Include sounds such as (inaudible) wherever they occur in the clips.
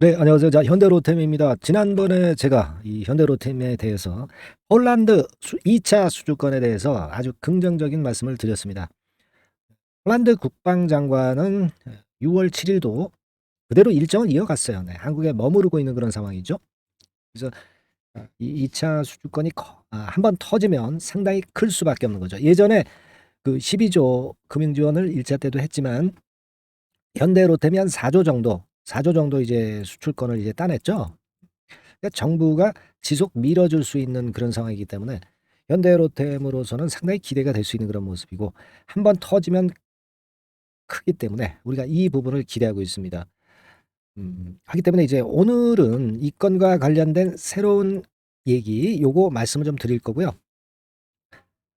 네, 안녕하세요. 자, 현대로템입니다. 지난번에 제가 이 현대로템에 대해서 폴란드 수, 2차 수주권에 대해서 아주 긍정적인 말씀을 드렸습니다. 폴란드 국방장관은 6월 7일도 그대로 일정을 이어갔어요. 네, 한국에 머무르고 있는 그런 상황이죠. 그래서 이 2차 수주권이 아, 한번 터지면 상당히 클 수밖에 없는 거죠. 예전에 그 12조 금융 지원을 1차 때도 했지만 현대로템이 한 4조 정도 4조 정도 이제 수출권을 이제 따냈죠. 그러니까 정부가 지속 밀어줄 수 있는 그런 상황이기 때문에 현대로템으로서는 상당히 기대가 될 수 있는 그런 모습이고 한 번 터지면 크기 때문에 우리가 이 부분을 기대하고 있습니다. 음, 하기 때문에 이제 오늘은 이 건과 관련된 새로운 얘기 요거 말씀을 좀 드릴 거고요.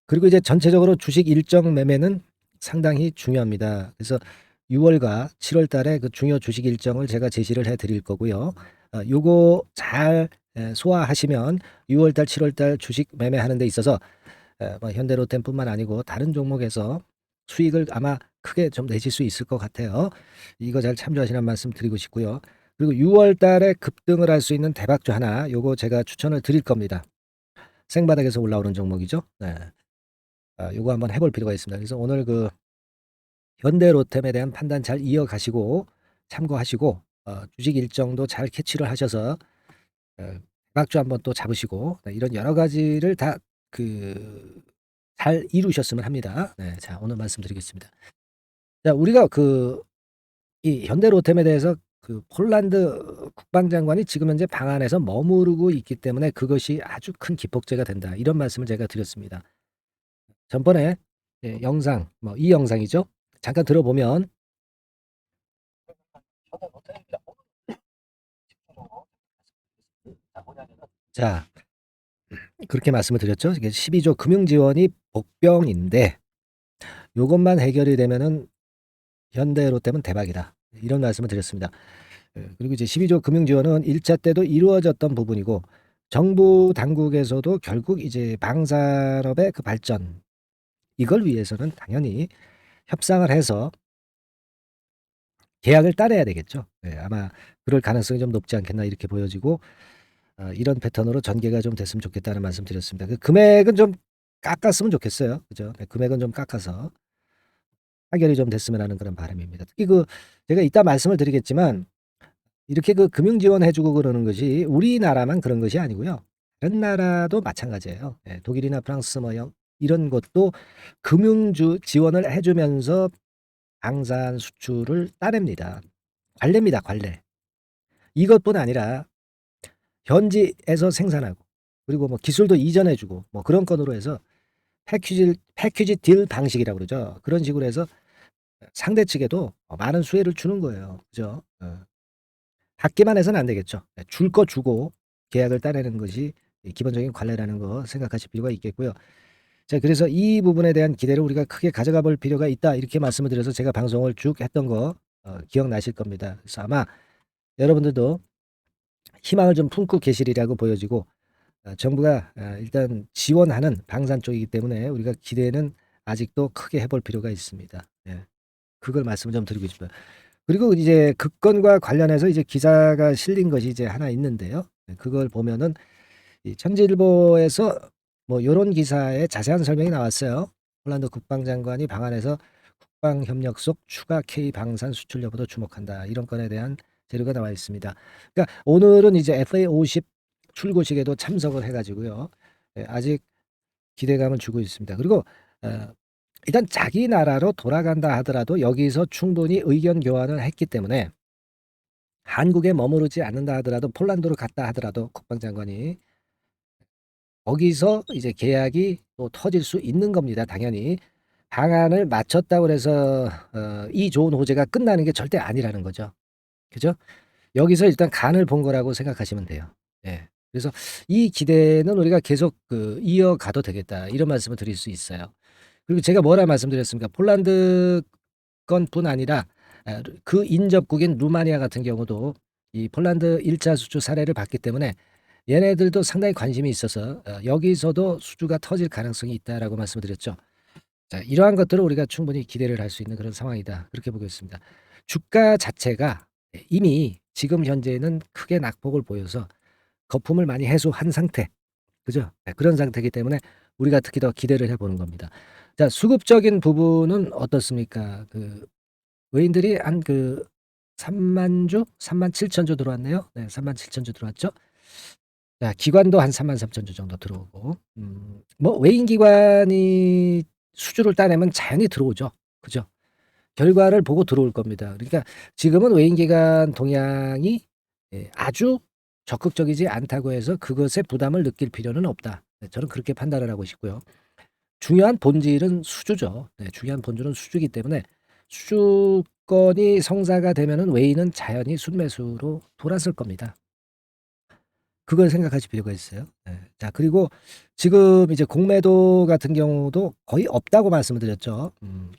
그리고 이제 전체적으로 주식 일정 매매는 상당히 중요합니다. 그래서 6월과 7월 달에 그 중요 주식 일정을 제가 제시를 해 드릴 거고요. 어, 요거 잘 에, 소화하시면 6월 달, 7월 달 주식 매매하는 데 있어서 에, 뭐 현대로템뿐만 아니고 다른 종목에서 수익을 아마 크게 좀 내실 수 있을 것 같아요. 이거 잘 참조하시는 말씀 드리고 싶고요. 그리고 6월 달에 급등을 할 수 있는 대박주 하나 요거 제가 추천을 드릴 겁니다. 생바닥에서 올라오는 종목이죠. 네. 아, 요거 한번 해볼 필요가 있습니다. 그래서 오늘 그 현대로템에 대한 판단 잘 이어가시고 참고하시고 어, 주식 일정도 잘 캐치를 하셔서 어, 대박주 한번 또 잡으시고 네, 이런 여러 가지를 다 그 잘 이루셨으면 합니다. 네, 자 오늘 말씀드리겠습니다. 자 우리가 그 이 현대로템에 대해서 그 폴란드 국방장관이 지금 현재 방 안에서 머무르고 있기 때문에 그것이 아주 큰 기폭제가 된다. 이런 말씀을 제가 드렸습니다. 전번에 예, 영상 뭐 이 영상이죠. 잠깐 들어보면 자 그렇게 말씀을 드렸죠. 이게 12조 금융 지원이 복병인데 요것만 해결이 되면은 현대로템은 대박이다. 이런 말씀을 드렸습니다. 예, 그리고 이제 12조 금융 지원은 1차 때도 이루어졌던 부분이고 정부 당국에서도 결국 이제 방산업의 그 발전 이걸 위해서는 당연히 협상을 해서 계약을 따내야 되겠죠. 네, 아마 그럴 가능성이 좀 높지 않겠나 이렇게 보여지고 어, 이런 패턴으로 전개가 좀 됐으면 좋겠다는 말씀 드렸습니다. 그 금액은 좀 깎았으면 좋겠어요. 그죠? 네, 금액은 좀 깎아서 해결이 좀 됐으면 하는 그런 바람입니다. 특히 그 제가 이따 말씀을 드리겠지만 이렇게 그 금융 지원해주고 그러는 것이 우리나라만 그런 것이 아니고요. 다른 나라도 마찬가지예요. 네, 독일이나 프랑스 뭐 영, 이런 것도 금융주 지원을 해주면서 방산 수출을 따냅니다. 관례입니다. 관례. 이것뿐 아니라 현지에서 생산하고 그리고 뭐 기술도 이전해주고 뭐 그런 건으로 해서 패키지 패키지 딜 방식이라고 그러죠. 그런 식으로 해서 상대 측에도 많은 수혜를 주는 거예요. 그죠? 어. 받기만 해서는 안 되겠죠. 줄 거 주고 계약을 따내는 것이 기본적인 관례라는 거 생각하실 필요가 있겠고요. 자, 그래서 이 부분에 대한 기대를 우리가 크게 가져가 볼 필요가 있다. 이렇게 말씀을 드려서 제가 방송을 쭉 했던 거 어, 기억나실 겁니다. 그래서 아마 여러분들도 희망을 좀 품고 계시리라고 보여지고 어, 정부가 어, 일단 지원하는 방산 쪽이기 때문에 우리가 기대는 아직도 크게 해볼 필요가 있습니다. 예. 그걸 말씀을 좀 드리고 싶어요. 그리고 이제 극건과 관련해서 이제 기사가 실린 것이 이제 하나 있는데요. 예, 그걸 보면은 이 천지일보에서 뭐 요런 기사에 자세한 설명이 나왔어요. 폴란드 국방장관이 방안에서 국방 협력 속 추가 K 방산 수출 여부도 주목한다. 이런 건에 대한 재료가 나와 있습니다. 그러니까 오늘은 이제 FA50 출고식에도 참석을 해가지고요. 예, 아직 기대감을 주고 있습니다. 그리고 어, 일단 자기 나라로 돌아간다 하더라도 여기서 충분히 의견 교환을 했기 때문에 한국에 머무르지 않는다 하더라도 폴란드로 갔다 하더라도 국방장관이 거기서 이제 계약이 또 터질 수 있는 겁니다. 당연히 방안을 맞췄다고 해서 어, 이 좋은 호재가 끝나는 게 절대 아니라는 거죠. 그죠? 여기서 일단 간을 본 거라고 생각하시면 돼요. 예. 그래서 이 기대는 우리가 계속 그 이어가도 되겠다 이런 말씀을 드릴 수 있어요. 그리고 제가 뭐라 말씀드렸습니까? 폴란드 건뿐 아니라 아, 그 인접국인 루마니아 같은 경우도 이 폴란드 1차 수주 사례를 봤기 때문에 얘네들도 상당히 관심이 있어서 어, 여기서도 수주가 터질 가능성이 있다라고 말씀드렸죠. 자, 이러한 것들을 우리가 충분히 기대를 할 수 있는 그런 상황이다. 그렇게 보고 있습니다. 주가 자체가 이미 지금 현재는 크게 낙폭을 보여서 거품을 많이 해소한 상태. 그죠? 네, 그런 상태이기 때문에 우리가 특히 더 기대를 해보는 겁니다. 자, 수급적인 부분은 어떻습니까? 그 외인들이 한 그 3만 주, 3만 7천 주 들어왔네요. 네, 3만 7천 주 들어왔죠. 자, 기관도 한 3만 3천 주 정도 들어오고, 음, 뭐 외인 기관이 수주를 따내면 자연히 들어오죠. 그죠? 결과를 보고 들어올 겁니다. 그러니까 지금은 외인 기관 동향이 예, 아주 적극적이지 않다고 해서 그것에 부담을 느낄 필요는 없다. 네, 저는 그렇게 판단을 하고 싶고요. 중요한 본질은 수주죠. 네, 중요한 본질은 수주이기 때문에 수주권이 성사가 되면은 외인은 자연히 순매수로 돌았을 겁니다. 그걸 생각하실 필요가 있어요. 네. 자, 그리고 지금 이제 공매도 같은 경우도 거의 없다고 말씀을 드렸죠. 음,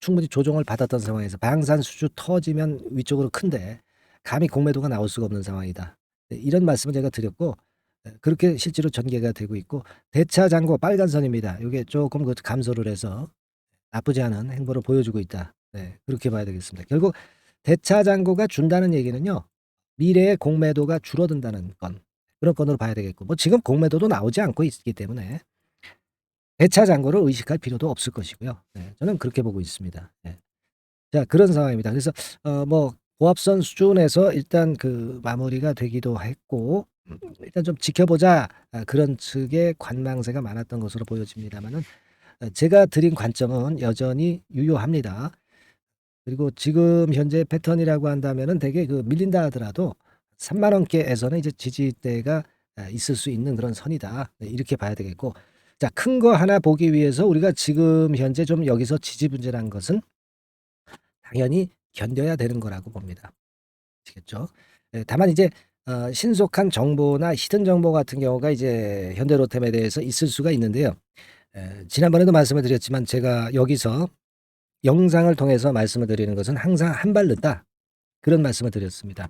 충분히 조정을 받았던 상황에서 방산 수주 터지면 위쪽으로 큰데 감히 공매도가 나올 수가 없는 상황이다. 네, 이런 말씀을 제가 드렸고 네, 그렇게 실제로 전개가 되고 있고 대차 잔고 빨간 선입니다. 이게 조금 그 감소를 해서 나쁘지 않은 행보를 보여주고 있다. 네, 그렇게 봐야 되겠습니다. 결국 대차 잔고가 준다는 얘기는요. 미래의 공매도가 줄어든다는 건 그런 건으로 봐야 되겠고 뭐 지금 공매도도 나오지 않고 있기 때문에 대차 잔고를 의식할 필요도 없을 것이고요. 네, 저는 그렇게 보고 있습니다. 네. 자 그런 상황입니다. 그래서 어, 뭐 고압선 수준에서 일단 그 마무리가 되기도 했고 음, 일단 좀 지켜보자 아, 그런 측의 관망세가 많았던 것으로 보여집니다만은 어, 제가 드린 관점은 여전히 유효합니다. 그리고 지금 현재 패턴이라고 한다면은 되게 그 밀린다 하더라도 3만 원께에서는 이제 지지대가 아, 있을 수 있는 그런 선이다. 네, 이렇게 봐야 되겠고 자, 큰 거 하나 보기 위해서 우리가 지금 현재 좀 여기서 지지분절한 것은 당연히 견뎌야 되는 거라고 봅니다. 아시겠죠? 예, 다만 이제 어, 신속한 정보나 히든 정보 같은 경우가 이제 현대로템에 대해서 있을 수가 있는데요. 에, 지난번에도 말씀을 드렸지만 제가 여기서 영상을 통해서 말씀을 드리는 것은 항상 한 발 늦다. 그런 말씀을 드렸습니다.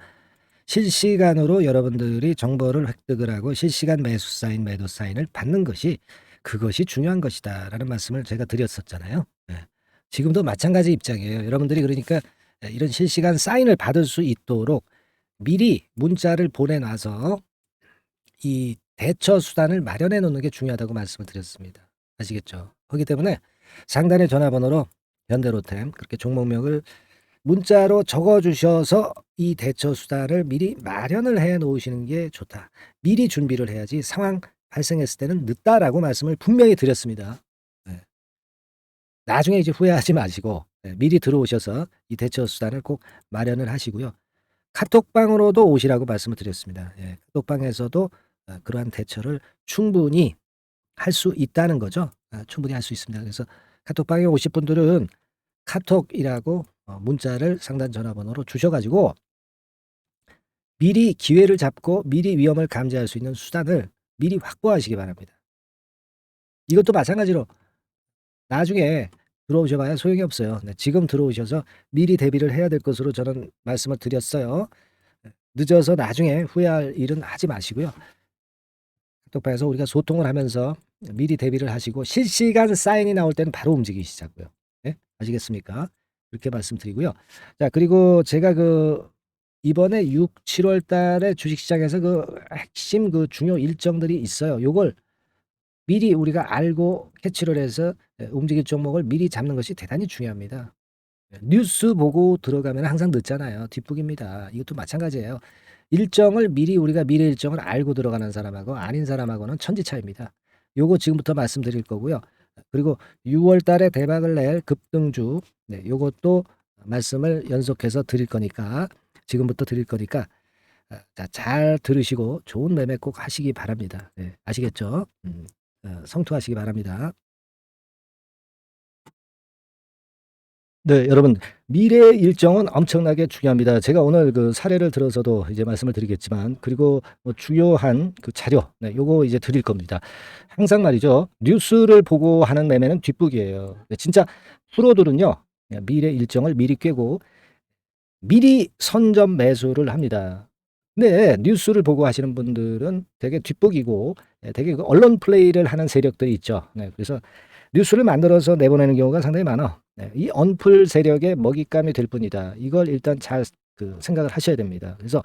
실시간으로 여러분들이 정보를 획득을 하고 실시간 매수 사인, 매도 사인을 받는 것이 그것이 중요한 것이다라는 말씀을 제가 드렸었잖아요. 예. 지금도 마찬가지 입장이에요. 여러분들이 그러니까 이런 실시간 사인을 받을 수 있도록 미리 문자를 보내놔서 이 대처 수단을 마련해 놓는 게 중요하다고 말씀을 드렸습니다. 아시겠죠? 그렇기 때문에 상단의 전화번호로 현대로템 그렇게 종목명을 문자로 적어 주셔서 이 대처 수단을 미리 마련을 해 놓으시는 게 좋다. 미리 준비를 해야지 상황 발생했을 때는 늦다라고 말씀을 분명히 드렸습니다. 네. 나중에 이제 후회하지 마시고 네, 미리 들어오셔서 이 대처 수단을 꼭 마련을 하시고요. 카톡방으로도 오시라고 말씀을 드렸습니다. 예, 카톡방에서도 어, 그러한 대처를 충분히 할 수 있다는 거죠. 아, 충분히 할 수 있습니다. 그래서 카톡방에 오실 분들은 카톡이라고 어, 문자를 상단 전화번호로 주셔가지고 미리 기회를 잡고 미리 위험을 감지할 수 있는 수단을 미리 확보하시기 바랍니다. 이것도 마찬가지로 나중에 들어오셔봐야 소용이 없어요. 네, 지금 들어오셔서 미리 대비를 해야 될 것으로 저는 말씀을 드렸어요. 늦어서 나중에 후회할 일은 하지 마시고요. 카톡방에서 우리가 소통을 하면서 미리 대비를 하시고 실시간 사인이 나올 때는 바로 움직이시자고요. 네? 아시겠습니까? 그렇게 말씀드리고요. 자, 그리고 제가 그 이번에 6, 7월 달에 주식시장에서 그 핵심 그 중요 일정들이 있어요. 요걸 미리 우리가 알고 캐치를 해서 예, 움직일 종목을 미리 잡는 것이 대단히 중요합니다. 예, 뉴스 보고 들어가면 항상 늦잖아요. 뒷북입니다. 이것도 마찬가지예요. 일정을 미리 우리가 미래 일정을 알고 들어가는 사람하고 아닌 사람하고는 천지 차이입니다. 요거 지금부터 말씀드릴 거고요. 그리고 6월 달에 대박을 낼 급등주 네, 요것도 말씀을 연속해서 드릴 거니까 지금부터 드릴 거니까 아, 자, 잘 들으시고 좋은 매매 꼭 하시기 바랍니다. 네, 아시겠죠? 음, 어, 성투하시기 바랍니다. 네, 여러분 미래 일정은 엄청나게 중요합니다. 제가 오늘 그 사례를 들어서도 이제 말씀을 드리겠지만 그리고 뭐 중요한 그 자료, 네, 요거 이제 드릴 겁니다. 항상 말이죠. 뉴스를 보고 하는 매매는 뒷북이에요. 네, 진짜 프로들은요 미래 일정을 미리 꿰고 미리 선점 매수를 합니다. 근데 뉴스를 보고 하시는 분들은 되게 뒷북이고 네, 되게 그 언론 플레이를 하는 세력들이 있죠. 네, 그래서 뉴스를 만들어서 내보내는 경우가 상당히 많아. 네, 이 언플 세력의 먹잇감이 될 뿐이다. 이걸 일단 잘 그 생각을 하셔야 됩니다. 그래서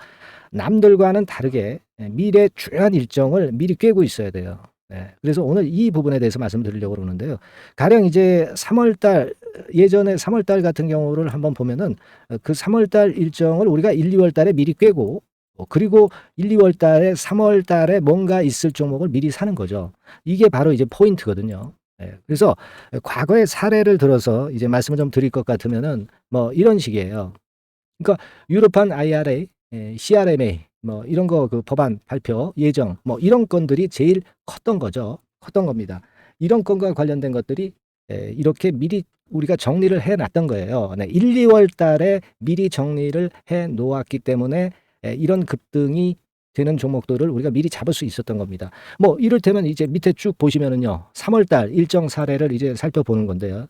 남들과는 다르게 예, 미래 중요한 일정을 미리 꿰고 있어야 돼요. 네. 그래서 오늘 이 부분에 대해서 말씀드리려고 그러는데요. 가령 이제 3월달 예전에 3월달 같은 경우를 한번 보면은 어, 그 3월달 일정을 우리가 1, 2월달에 미리 꿰고 어, 그리고 1, 2월 달에 3월 달에 뭔가 있을 종목을 미리 사는 거죠. 이게 바로 이제 포인트거든요. 네. 그래서 과거의 사례를 들어서 이제 말씀을 좀 드릴 것 같으면은 뭐 이런 식이에요. 그러니까 유럽판 IRA, 예, CRMA 뭐 이런 거 그 법안 발표 예정 뭐 이런 건들이 제일 컸던 거죠. 컸던 겁니다. 이런 건과 관련된 것들이 에, 이렇게 미리 우리가 정리를 해 놨던 거예요. 네, 1, 2월 달에 미리 정리를 해 놓았기 때문에 에, 이런 급등이 되는 종목들을 우리가 미리 잡을 수 있었던 겁니다. 뭐 이를테면 이제 밑에 쭉 보시면은요. 3월 달 일정 사례를 이제 살펴보는 건데요.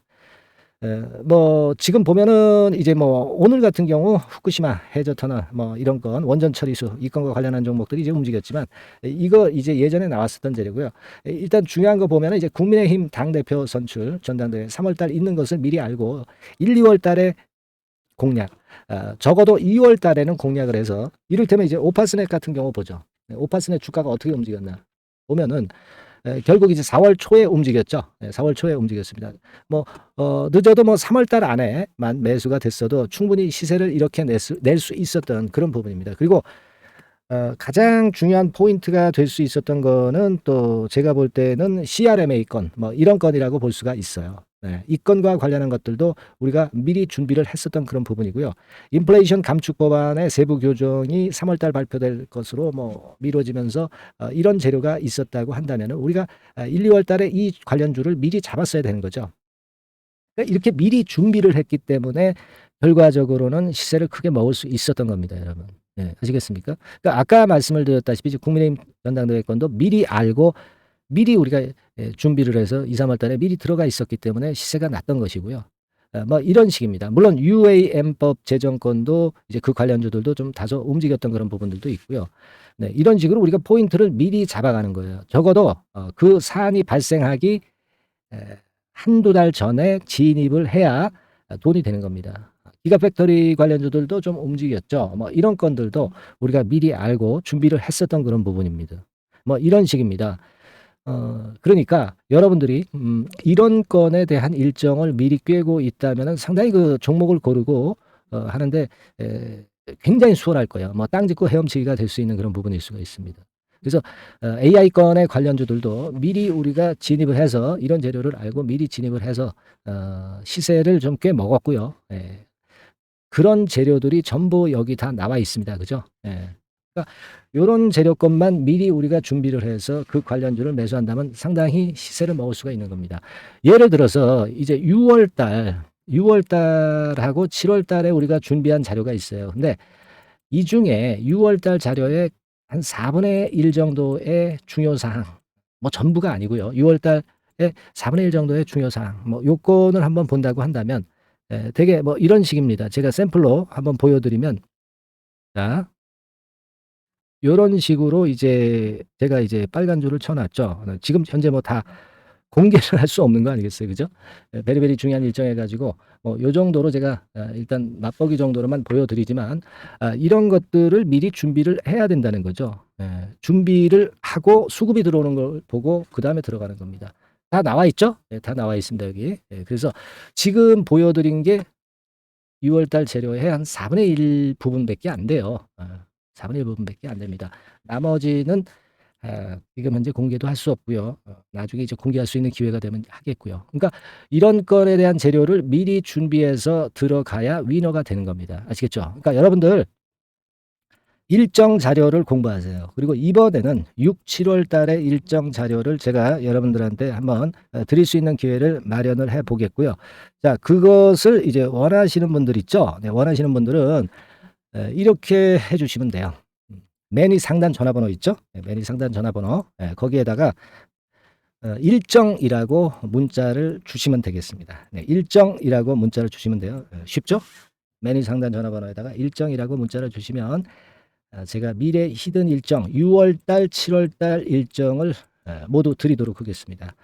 에, 뭐 지금 보면은 이제 뭐 오늘 같은 경우 후쿠시마 해저터널 뭐 이런 건 원전 처리수 이 건과 관련한 종목들이 이제 움직였지만 에, 이거 이제 예전에 나왔었던. 에, 일단 중요한 거 보면은 이제 국민의힘 당 대표 선출 전당대회 3월달 있는 것을 미리 알고 1, 2월 달에 공략 아, 적어도 2월 달에는 공략을 해서 이를테면 이제 오파스넷 같은 경우 보죠. 네, 오파스넷 주가가 어떻게 움직였나 보면은 에, 결국 이제 4월 초에 움직였죠. 네, 4월 초에 움직였습니다. 뭐 어, 늦어도 뭐 3월 달 안에만 매수가 됐어도 충분히 시세를 이렇게 낼수 낼 수 있었던 그런 부분입니다. 그리고 어, 가장 중요한 포인트가 될 수 있었던 거는 또 제가 볼 때는 CRMA 건, 뭐 이런 건이라고 볼 수가 있어요. 네, 이 건과 관련한 것들도 우리가 미리 준비를 했었던 그런 부분이고요. 인플레이션 감축 법안의 세부 교정이 3월달 발표될 것으로 뭐 미뤄지면서 어, 이런 재료가 있었다고 한다면 우리가 1, 2월달에 이 관련주를 미리 잡았어야 되는 거죠. 그러니까 이렇게 미리 준비를 했기 때문에 결과적으로는 시세를 크게 먹을 수 있었던 겁니다, 여러분. 네, 아시겠습니까? 그러니까 아까 말씀을 드렸다시피 국민의힘 전당대회 건도 미리 알고 미리 우리가 예, 준비를 해서 2, 3월 달에 미리 들어가 있었기 때문에 시세가 났던 것이고요. 아, 뭐 이런 식입니다. 물론 UAM법 제정권도 이제 그 관련주들도 좀 다소 움직였던 그런 부분들도 있고요. 네, 이런 식으로 우리가 포인트를 미리 잡아가는 거예요. 적어도 어, 그 사안이 발생하기 에, 한두 달 전에 진입을 해야 돈이 되는 겁니다. 기가 팩토리 관련주들도 좀 움직였죠. 뭐 이런 건들도 우리가 미리 알고 준비를 했었던 그런 부분입니다. 뭐 이런 식입니다. 어, 그러니까 여러분들이 음, 이런 건에 대한 일정을 미리 꿰고 있다면 상당히 그 종목을 고르고 어, 하는데 에, 굉장히 수월할 거예요. 뭐 땅 짓고 헤엄치기가 될 수 있는 그런 부분일 수가 있습니다. 그래서 어, AI 건의 관련주들도 미리 우리가 진입을 해서 이런 재료를 알고 미리 진입을 해서 어, 시세를 좀 꽤 먹었고요. 예. 그런 재료들이 전부 여기 다 나와 있습니다. 그죠? 예. 그러니까 요런 재료권만 미리 우리가 준비를 해서 그 관련주를 매수한다면 상당히 시세를 먹을 수가 있는 겁니다. 예를 들어서 이제 6월 달, 6월 달하고 7월 달에 우리가 준비한 자료가 있어요. 근데 이 중에 6월 달 자료에 한 4분의 1 정도의 중요 사항, 뭐 전부가 아니고요. 6월 달에 4분의 1 정도의 중요 사항, 뭐 요건을 한번 본다고 한다면 예, 되게 뭐 이런 식입니다. 제가 샘플로 한번 보여드리면, 자, 요런 식으로 이제 제가 이제 빨간 줄을 쳐놨죠. 지금 현재 뭐 다 공개를 (laughs) 할 수 없는 거 아니겠어요, 그죠? 예, 베리베리 중요한 일정 해가지고 뭐 요 정도로 제가 아, 일단 맛보기 정도로만 보여드리지만 아, 이런 것들을 미리 준비를 해야 된다는 거죠. 예, 준비를 하고 수급이 들어오는 걸 보고 그 다음에 들어가는 겁니다. 다 나와 있죠? 예, 다 나와 있습니다 여기. 예, 그래서 지금 보여드린 게 6월달 재료의 한 4분의 1 부분밖에 안 돼요. 아, 4분의 1 부분밖에 안 됩니다. 나머지는 아, 지금 현재 공개도 할 수 없고요. 어, 나중에 이제 공개할 수 있는 기회가 되면 하겠고요. 그러니까 이런 건에 대한 재료를 미리 준비해서 들어가야 위너가 되는 겁니다. 아시겠죠? 그러니까 여러분들 일정 자료를 공부하세요. 그리고 이번에는 6, 7월 달에 일정 자료를 제가 여러분들한테 한번 어, 드릴 수 있는 기회를 마련을 해 보겠고요. 자, 그것을 이제 원하시는 분들 있죠? 네, 원하시는 분들은 에, 이렇게 해 주시면 돼요. 음, 매니 상단 전화번호 있죠? 네, 매니 상단 전화번호. 예, 거기에다가 어, 일정이라고 문자를 주시면 되겠습니다. 네, 일정이라고 문자를 주시면 돼요. 예, 쉽죠? 매니 상단 전화번호에다가 일정이라고 문자를 주시면 아, 제가 미래 히든 일정 6월 달, 7월 달 일정을 아, 모두 드리도록 하겠습니다.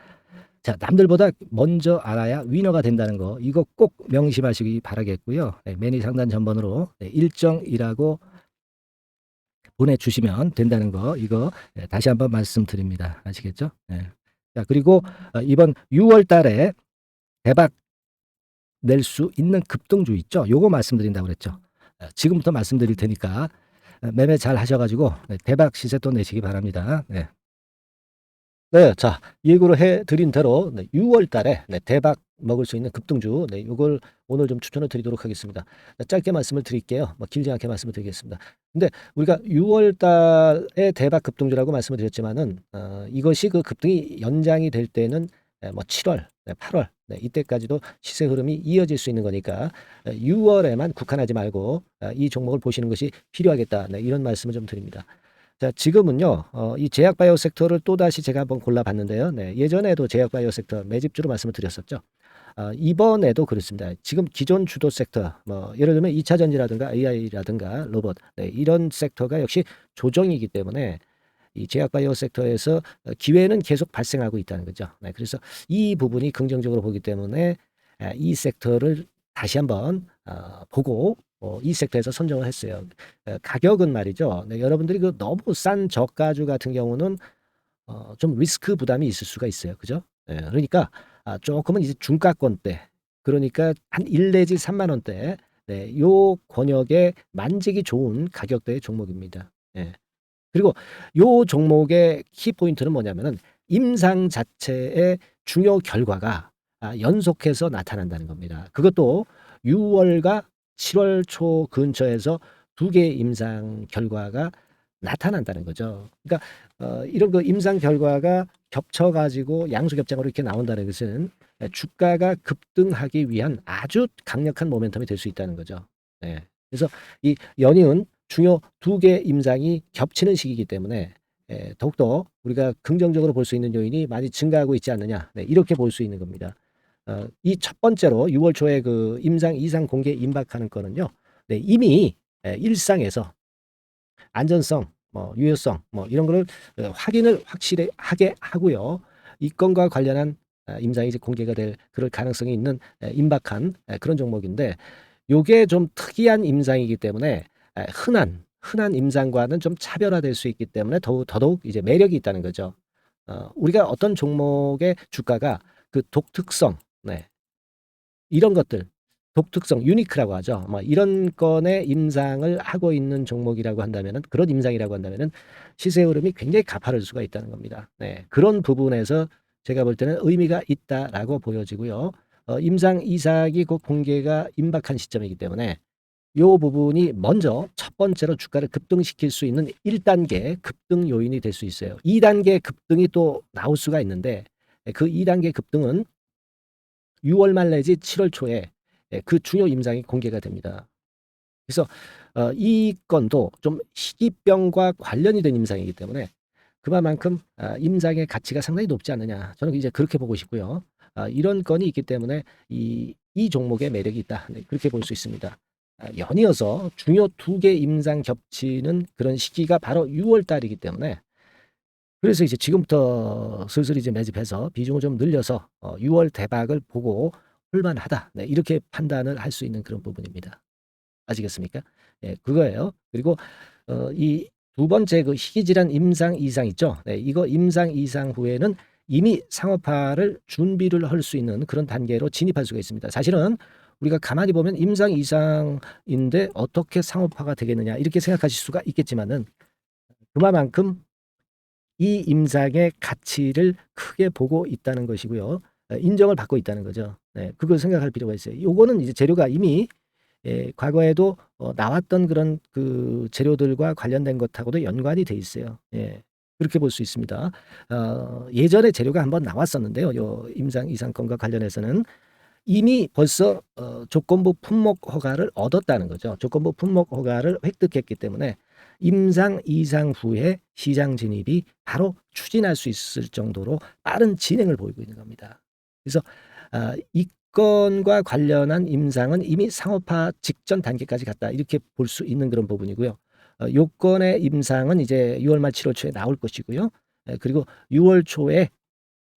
자, 남들보다 먼저 알아야 위너가 된다는 거 이거 꼭 명심하시기 바라겠고요. 네, 매니 상단 전번으로 네, 일정이라고 보내주시면 된다는 거 이거 네, 다시 한번 말씀드립니다. 아시겠죠? 네. 자 그리고 어, 이번 6월 달에 대박 낼 수 있는 급등주 있죠? 요거 말씀드린다고 그랬죠. 어, 지금부터 말씀드릴 테니까 어, 매매 잘 하셔가지고 네, 대박 시세 또 내시기 바랍니다. 네. 네, 자 예고를 해드린 대로 네, 6월 달에 네, 대박 먹을 수 있는 급등주 네, 이걸 오늘 좀 추천을 드리도록 하겠습니다. 자, 짧게 말씀을 드릴게요. 뭐 길지 않게 말씀을 드리겠습니다. 근데 우리가 6월 달에 대박 급등주라고 말씀을 드렸지만은 어, 이것이 그 급등이 연장이 될 때는 네, 뭐 7월, 네, 8월 네, 이때까지도 시세 흐름이 이어질 수 있는 거니까 6월에만 국한하지 말고 아, 이 종목을 보시는 것이 필요하겠다. 네, 이런 말씀을 좀 드립니다. 자, 지금은요, 어, 이 제약 바이오 섹터를 또다시 제가 한번 골라봤는데요. 네, 예전에도 제약 바이오 sek터 매집주로 말씀을 드렸었죠. 아, 이번에도 그렇습니다. 지금 기존 주도 섹터, 뭐, 예를 들면 2차 전지라든가 AI라든가 로봇, 네, 이런 섹터가 역시 조정이기 때문에 이 제약 바이오 섹터에서 기회는 계속 발생하고 있다는 거죠. 네, 그래서 이 부분이 긍정적으로 보기 때문에 아, 이 섹터를 다시 한번 어, 보고 어, 이 섹터에서 선정을 했어요. 어, 가격은 말이죠. 네, 여러분들이 그 너무 싼 저가주 같은 경우는 어, 좀 리스크 부담이 있을 수가 있어요. 그죠? 네, 그러니까 아, 조금은 이제 중가권 대 그러니까 한1 내지 3만 원대 네, 요 권역에 만지기 좋은 가격대의 종목입니다. 예. 그리고 요 종목의 키 포인트는 뭐냐면은 임상 자체의 중요 결과가 아, 연속해서 나타난다는 겁니다. 그것도 6월과 7월 초 근처에서 두 개의 임상 결과가 나타난다는 거죠. 그러니까 어, 이런 그 임상 결과가 겹쳐가지고 양수겹장으로 이렇게 나온다는 것은 주가가 급등하기 위한 아주 강력한 모멘텀이 될 수 있다는 거죠. 네. 그래서 이 연이은 중요 두 개 임상이 겹치는 시기이기 때문에 예, 더욱더 우리가 긍정적으로 볼 수 있는 요인이 많이 증가하고 있지 않느냐 네, 이렇게 볼 수 있는 겁니다. 어, 이 첫 번째로 6월 초에 그 임상 이상 공개 임박하는 거는요. 네, 이미 예, 일상에서 안전성, 뭐 유효성, 뭐 이런 거를 어, 확인을 확실히 하게 하고요. 이 건과 관련한 아, 임상이 이제 공개가 될 그럴 가능성이 있는 에, 임박한 에, 그런 종목인데 요게 좀 특이한 임상이기 때문에 에, 흔한 흔한 임상과는 좀 차별화될 수 있기 때문에 더욱 더더욱 이제 매력이 있다는 거죠. 어, 우리가 어떤 종목의 주가가 그 독특성, 네. 이런 것들 독특성, 유니크라고 하죠. 뭐 이런 건의 임상을 하고 있는 종목이라고 한다면은 그런 임상이라고 한다면은 시세 흐름이 굉장히 가파를 수가 있다는 겁니다. 네. 그런 부분에서 제가 볼 때는 의미가 있다라고 보여지고요. 어, 임상 이삭이 곧 공개가 임박한 시점이기 때문에 요 부분이 먼저 첫 번째로 주가를 급등시킬 수 있는 1단계 급등 요인이 될 수 있어요. 2단계 급등이 또 나올 수가 있는데 그 2단계 급등은 6월 말 내지 7월 초에 그 중요 임상이 공개가 됩니다. 그래서 어, 이 건도 좀 희귀병과 관련이 된 임상이기 때문에 그만큼 아, 임상의 가치가 상당히 높지 않느냐. 저는 이제 그렇게 보고 싶고요. 아, 이런 건이 있기 때문에 이, 이 종목의 매력이 있다. 네, 그렇게 볼 수 있습니다. 아, 연이어서 중요 두 개 임상 겹치는 그런 시기가 바로 6월 달이기 때문에 그래서 이제 지금부터 슬슬 이제 매집해서 비중을 좀 늘려서 어, 6월 대박을 보고 할만하다. 네, 이렇게 판단을 할 수 있는 그런 부분입니다. 아시겠습니까? 예, 그거예요. 그리고 어, 이 두 번째 그 희귀질환 임상 이상 있죠. 네, 이거 임상 이상 후에는 이미 상업화를 준비를 할 수 있는 그런 단계로 진입할 수가 있습니다. 사실은 우리가 가만히 보면 임상 이상인데 어떻게 상업화가 되겠느냐 이렇게 생각하실 수가 있겠지만은 그만큼 이 임상의 가치를 크게 보고 있다는 것이고요. 어, 인정을 받고 있다는 거죠. 네, 그걸 생각할 필요가 있어요. 요거는 이제 재료가 이미 예, 과거에도 어, 나왔던 그런 그 재료들과 관련된 것하고도 연관이 돼 있어요. 예. 그렇게 볼 수 있습니다. 어, 예전에 재료가 한번 나왔었는데요. 요 임상 이상권과 관련해서는 이미 벌써 어, 조건부 품목 허가를 얻었다는 거죠. 조건부 품목 허가를 획득했기 때문에 임상 이상 후에 시장 진입이 바로 추진할 수 있을 정도로 빠른 진행을 보이고 있는 겁니다. 그래서 아, 이 건과 관련한 임상은 이미 상업화 직전 단계까지 갔다 이렇게 볼 수 있는 그런 부분이고요. 어, 요건의 임상은 이제 6월 말 7월 초에 나올 것이고요. 예, 그리고 6월 초에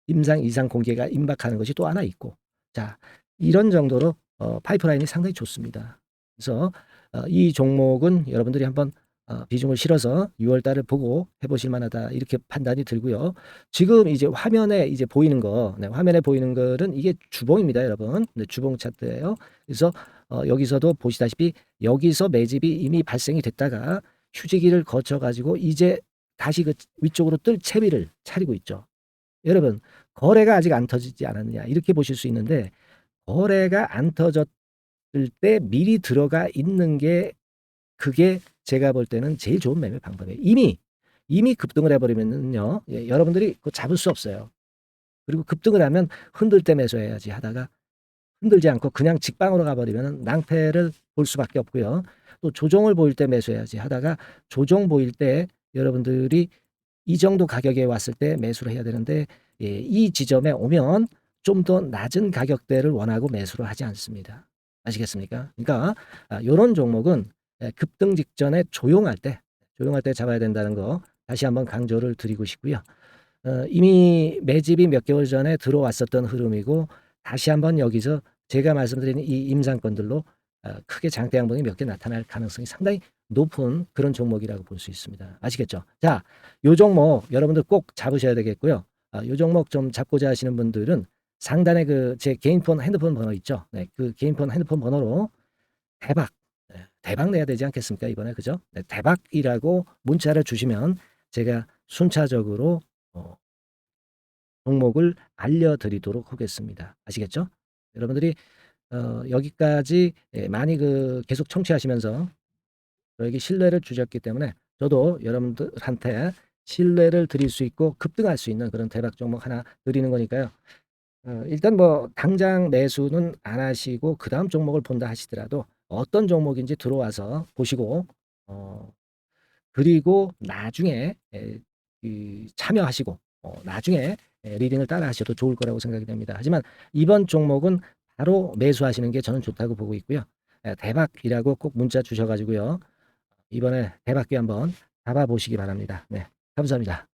임상 이상 공개가 임박하는 것이 또 하나 있고 자 이런 정도로 어, 파이프라인이 상당히 좋습니다. 그래서 어, 이 종목은 여러분들이 한번 어, 비중을 실어서 6월 달을 보고 해보실 만하다 이렇게 판단이 들고요. 지금 이제 화면에 이제 보이는 거, 네, 화면에 보이는 거는 이게 주봉입니다, 여러분. 네, 주봉 차트예요. 그래서 어, 여기서도 보시다시피 여기서 매집이 이미 발생이 됐다가 휴지기를 거쳐 가지고 이제 다시 그 위쪽으로 뜰 채비를 차리고 있죠. 여러분 거래가 아직 안 터지지 않았느냐 이렇게 보실 수 있는데 거래가 안 터졌을 때 미리 들어가 있는 게 그게 제가 볼 때는 제일 좋은 매매 방법이에요. 이미 이미 급등을 해버리면은요, 예, 여러분들이 그거 잡을 수 없어요. 그리고 급등을 하면 흔들 때 매수해야지 하다가 흔들지 않고 그냥 직방으로 가버리면 낭패를 볼 수밖에 없고요. 또 조정을 보일 때 매수해야지 하다가 조정 보일 때 여러분들이 이 정도 가격에 왔을 때 매수를 해야 되는데 예, 이 지점에 오면 좀 더 낮은 가격대를 원하고 매수를 하지 않습니다. 아시겠습니까? 그러니까 이런 종목은 예, 급등 직전에 조용할 때 조용할 때 잡아야 된다는 거 다시 한번 강조를 드리고 싶고요. 어, 이미 매집이 몇 개월 전에 들어왔었던 흐름이고 다시 한번 여기서 제가 말씀드린 이 임상권들로 어, 크게 장대 양봉이 몇 개 나타날 가능성이 상당히 높은 그런 종목이라고 볼 수 있습니다. 아시겠죠? 자, 요 종목 여러분들 꼭 잡으셔야 되겠고요. 아, 요 종목 좀 잡고자 하시는 분들은 상단에 그 제 개인폰 핸드폰 번호 있죠? 네, 그 개인폰 핸드폰 번호로 대박 네, 대박 내야 되지 않겠습니까 이번에 그죠? 네, 대박이라고 문자를 주시면 제가 순차적으로 어, 종목을 알려드리도록 하겠습니다. 아시겠죠? 여러분들이 어, 여기까지 예, 많이 그 계속 청취하시면서 저에게 신뢰를 주셨기 때문에 저도 여러분들한테 신뢰를 드릴 수 있고 급등할 수 있는 그런 대박 종목 하나 드리는 거니까요. 어, 일단 뭐 당장 매수는 안 하시고 그 다음 종목을 본다 하시더라도 어떤 종목인지 들어와서 보시고 어, 그리고 나중에 에, 이 참여하시고 어, 나중에 에, 리딩을 따라 하셔도 좋을 거라고 생각이 됩니다. 하지만 이번 종목은 바로 매수하시는 게 저는 좋다고 보고 있고요. 에, 대박이라고 꼭 문자 주셔가지고요. 이번에 대박기 한번 잡아보시기 바랍니다. 네, 감사합니다.